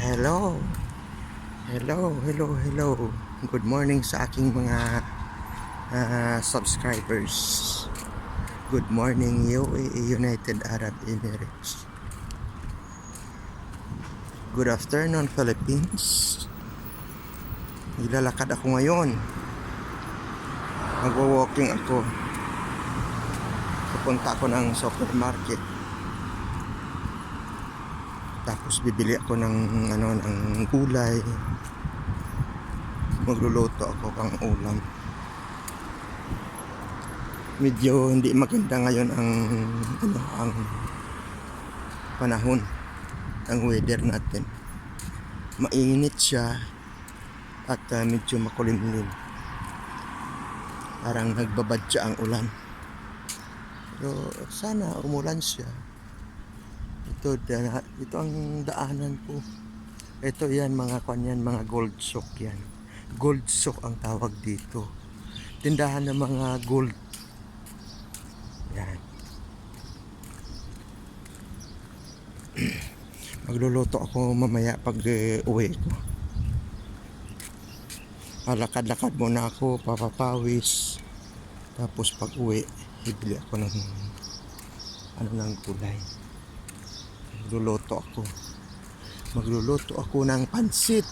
Hello. Hello, hello, hello. Good morning sa aking mga ah, subscribers. Good morning, UAE United Arab Emirates. Good afternoon, Philippines. Nilalakad ako ngayon. Magwa-walking ako. Pupunta ako ng supermarket. Tapos bibili ako ng ano ng gulay. Magluluto ako pang ulam. Medyo hindi maganda ngayon ang ano ang panahon ang weather natin. Mainit siya at uh, medyo makulimlim. Parang nagbabadya ang ulan. Pero sana umulan siya. Ito, ito ang daanan ko. Ito yan, mga kwan yan, mga gold sock yan. Gold sock ang tawag dito. Tindahan ng mga gold. Yan. Magluluto ako mamaya pag eh, uwi ko. Palakad-lakad muna ako, papapawis. Tapos pag uwi, bibili ako ng ano ng kulay magluluto ako. Magluluto ako ng pansit.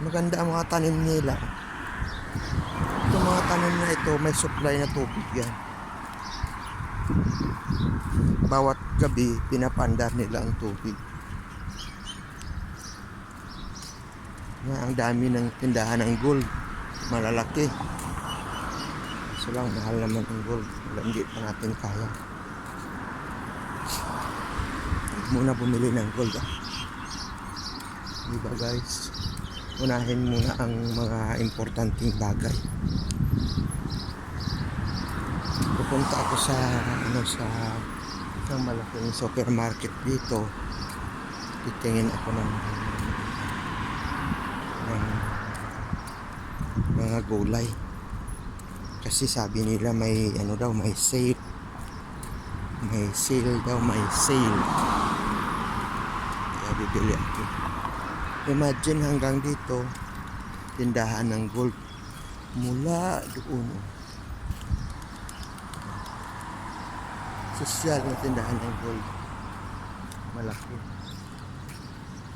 Maganda ang mga tanim nila. Ito mga tanim na ito may supply na tubig yan. Bawat gabi pinapandar nila ang tubig. Nga ang dami ng tindahan ng gold. Malalaki. So lang mahal naman ang gold. Hindi pa natin kaya muna bumili ng gold ah. diba guys? Unahin muna ang mga importanteng bagay. Pupunta ako sa ano sa isang malaking supermarket dito. Titingin ako ng ng mga gulay. Kasi sabi nila may ano daw may sale. May sale daw may sale ako. Imagine hanggang dito tindahan ng gold mula doon. Sosyal na tindahan ng gold malaki.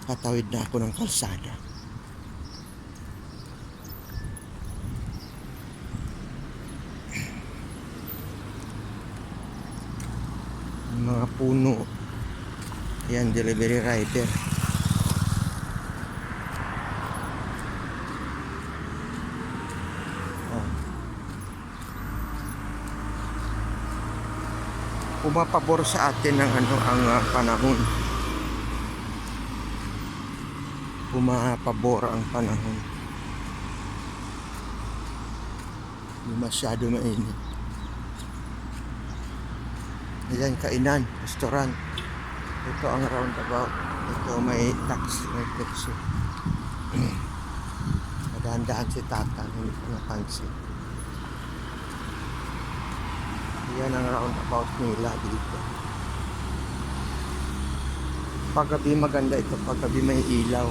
Patawid na ako ng kalsada. Mga puno. Yan delivery rider pumapabor sa atin ng ano ang ah, panahon pumapabor ang panahon hindi masyado mainit Ayan, kainan, restaurant. Ito ang roundabout. Ito may taxi, may taxi. Nadahan-dahan si tata, hindi ko napansin. Yan ang roundabout nila dito. Paggabi maganda ito, paggabi may ilaw.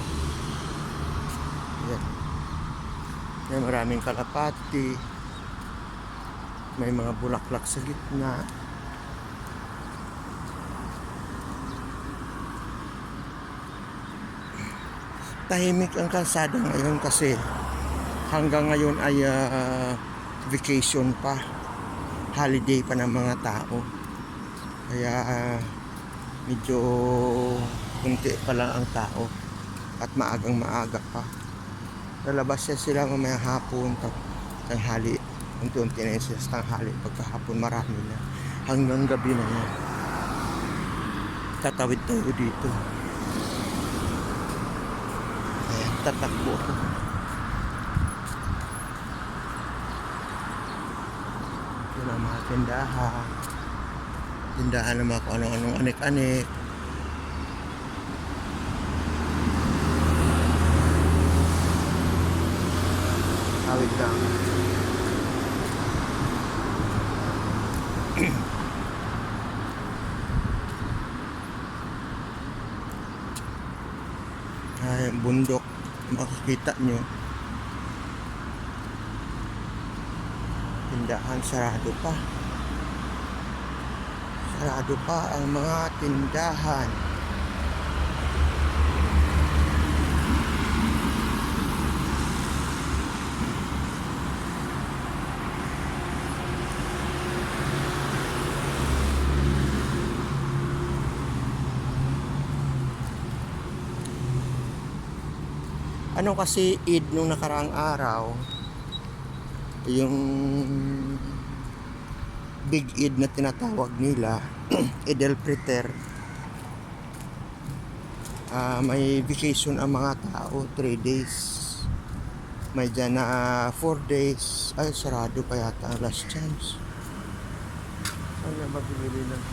Yan. May maraming kalapati. May mga bulaklak sa gitna. tahimik ang kalsada ngayon kasi hanggang ngayon ay ah, vacation pa holiday pa ng mga tao. Kaya ah, medyo kunti pa lang ang tao at maagang maaga pa. Lalabas siya sila mamaya hapon tang- tanghali unti-unti na yun sila sa tanghali. Pagkahapon marami na. Hanggang gabi na yan. Tatawid tayo dito. Ayan, tatakbo ako. Ang mga tindahan. Tindahan ng mga kung anong-anong anik-anik. Tawid lang. ay bundok makikita nyo tindahan sarado pa. Sarado pa ang mga tindahan. Ano kasi Eid nung nakaraang araw yung big Eid na tinatawag nila Eid al-Fitr Ah, may vacation ang mga tao 3 days. May dyan na 4 days. Ay sarado pa yata ang last chance. Saan na mabibili ng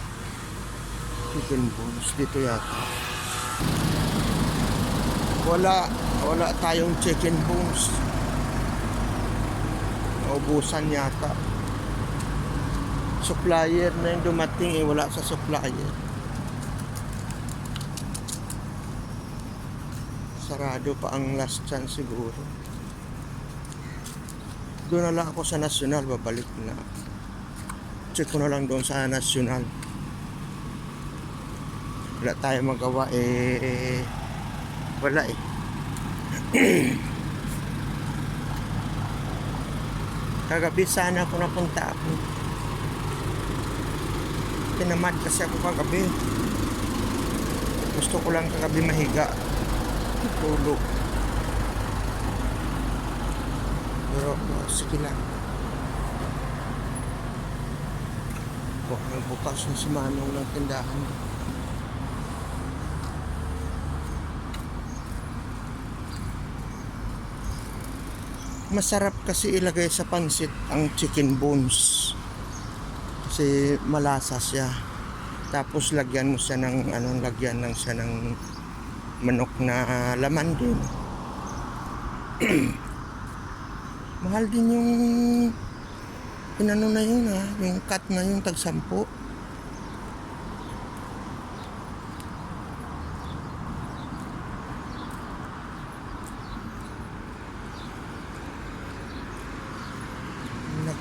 chicken bones? Dito yata. Wala wala tayong chicken bones naubusan yata. Supplier na yung dumating eh wala sa supplier. Sarado pa ang last chance siguro. Doon na lang ako sa national babalik na. Check ko na lang doon sa national wala tayo magawa eh wala eh kagabi sana ako napunta. Ako tinamad kasi ako kagabi. Gusto ko lang kagabi mahiga. Tulog pero uh, sige lang. Bukas bukas na si Manong ng tindahan masarap kasi ilagay sa pansit ang chicken bones. Kasi malasa siya. Tapos lagyan mo siya ng anong lagyan lang siya ng manok na laman din. Mahal din yung inano na yun ha yung cut na yung tag sampu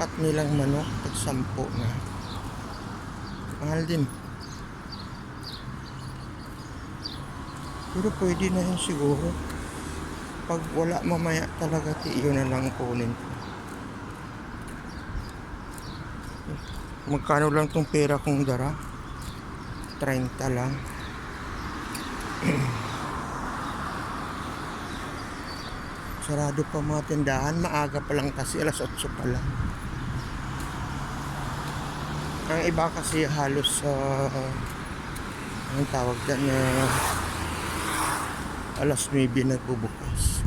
nakat nilang manok tag sampu na. Mahal din. Pero pwede na yun siguro. Pag wala mamaya talaga ti yun na lang kunin. Ko magkano lang tong pera kong dara? 30 lang. Sarado pa mga tindahan. Maaga pa lang kasi alas 8 pa lang ang iba kasi halos sa anong tawag dyan na alas 9 nagbubukas.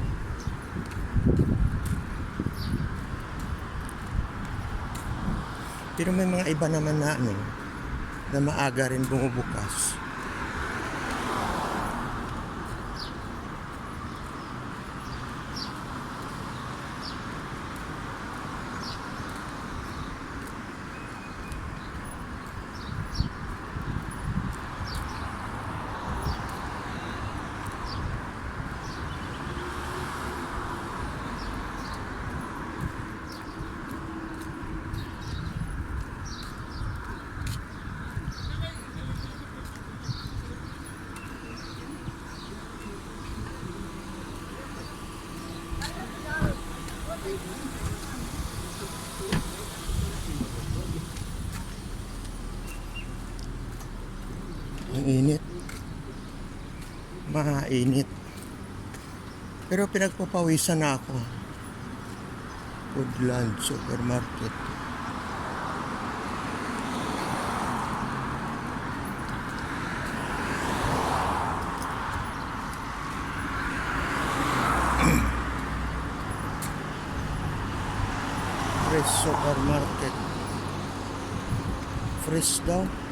Pero may mga iba naman na ano na maaga rin bumubukas Ang init. Mainit. Pero pinagpapawisan na ako. Foodland Supermarket. Fresh Supermarket. Fresh daw.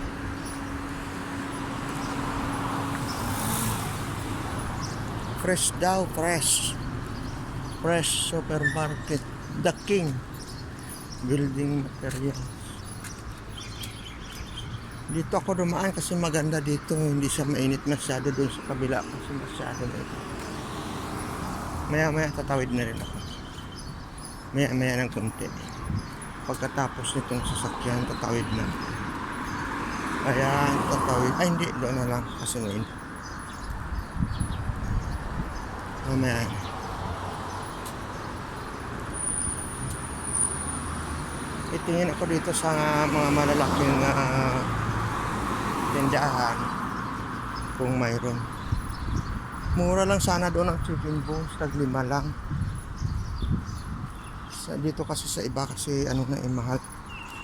Fresh daw, fresh. Fresh supermarket. The King. Building materials. Dito ako dumaan kasi maganda dito. Hindi siya mainit masyado doon sa kabila kasi masyado na ito. Maya maya tatawid na rin ako. Maya maya ng konti. Pagkatapos nitong sasakyan, tatawid na. Ayan, tatawid. Ay, hindi. Doon na lang. Kasi ngayon. Mamaya. Itingin ako dito sa mga malalaking uh, tindahan kung mayroon. Mura lang sana doon ang chicken bones, tag lima lang. Sa, dito kasi sa iba kasi ano na eh, mahal.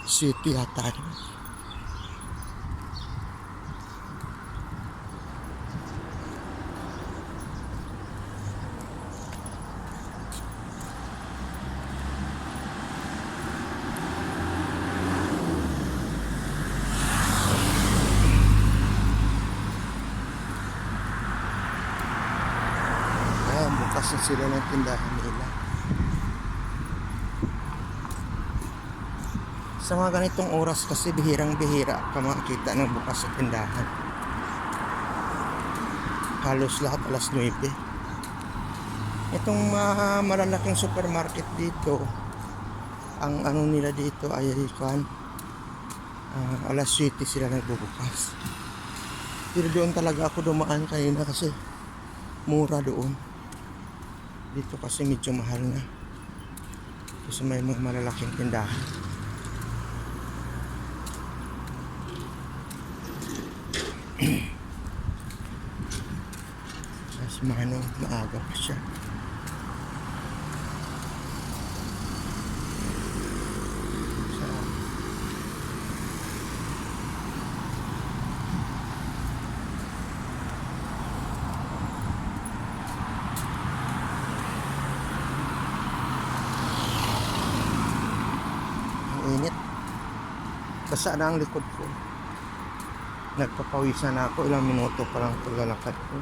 City yata. Ayan, bukas na sila ng tindahan nila. Sa mga ganitong oras kasi bihirang-bihira ka makakita ng bukas sa tindahan. Halos lahat alas 9. Itong mga malalaking supermarket dito, ang ano nila dito ay kan ah, alas 7 sila nagbubukas. Pero doon talaga ako dumaan kanina kasi mura doon. Dito kasi medyo mahal na. Kasi may mga malalaking tindahan. Mas mano, maaga pa siya. Sa- Ang init. Basa na ang likod ko. Nagpapawisan na ako. Ilang minuto pa lang paglalakad ko.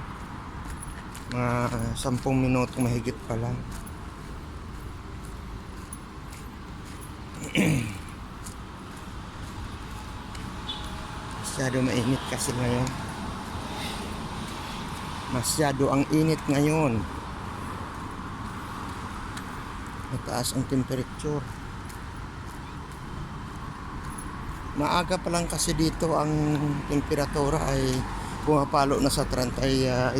Mga sampung minuto mahigit pa lang. Masyado mainit kasi ngayon. Masyado ang init ngayon. Mataas ang temperature. Maaga pa lang kasi dito ang temperatura ay pumapalo na sa 33,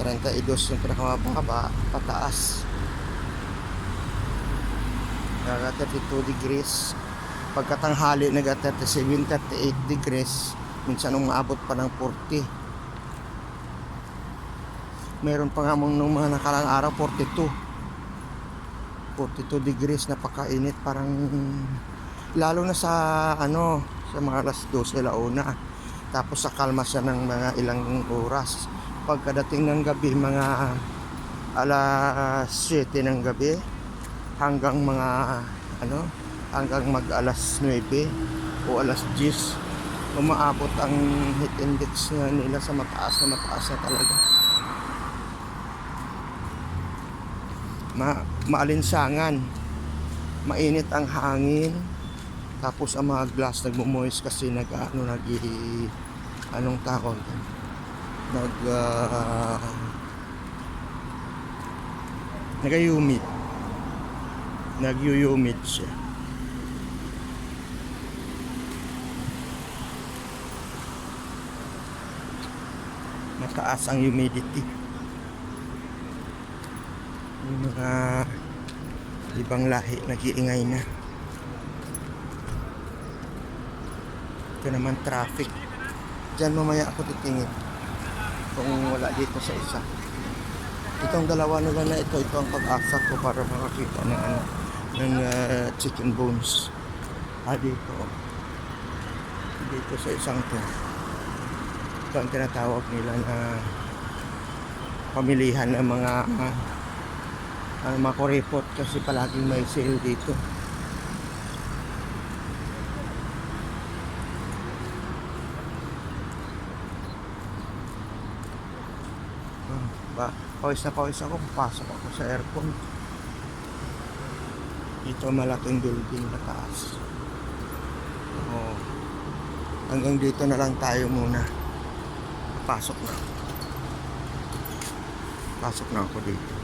32 yung pinakamababa, pataas. Naga 32 degrees. Pagkatanghali naga 37, 38 degrees. Minsan umaabot pa ng 40. Meron pa nga nung mga nakalang araw 42. 42 degrees napakainit parang lalo na sa ano sa mga alas 12 launa. Tapos sa kalma siya ng mga ilang oras. Pagkadating ng gabi mga alas 7 ng gabi hanggang mga ano hanggang mag alas 9 o alas 10 umaabot ang heat index nila sa mataas na mataas na talaga. Ma maalinsangan. Mainit ang hangin tapos ang mga glass nagmo-moist kasi nag ano nag anong doon? nag uh, nag-humid. Nag-humid siya. Mataas ang humidity. Yung mga ibang lahi nag-iingay na ito naman traffic. Dyan mamaya ako titingin kung wala dito sa isa. Itong dalawa nila na ito ito ang pag-asa ko para makakita ng ano ng ah, chicken bones. Ah dito. Dito sa isang to. Ito ang tinatawag nila na pamilihan ng mga uh, ang mga kasi palaging may sale dito Ah, ba, pawis na pawis ako, pasok ako sa aircon. Dito malaking building na taas. Oh. Hanggang dito na lang tayo muna. Pasok na. Pasok na ako dito.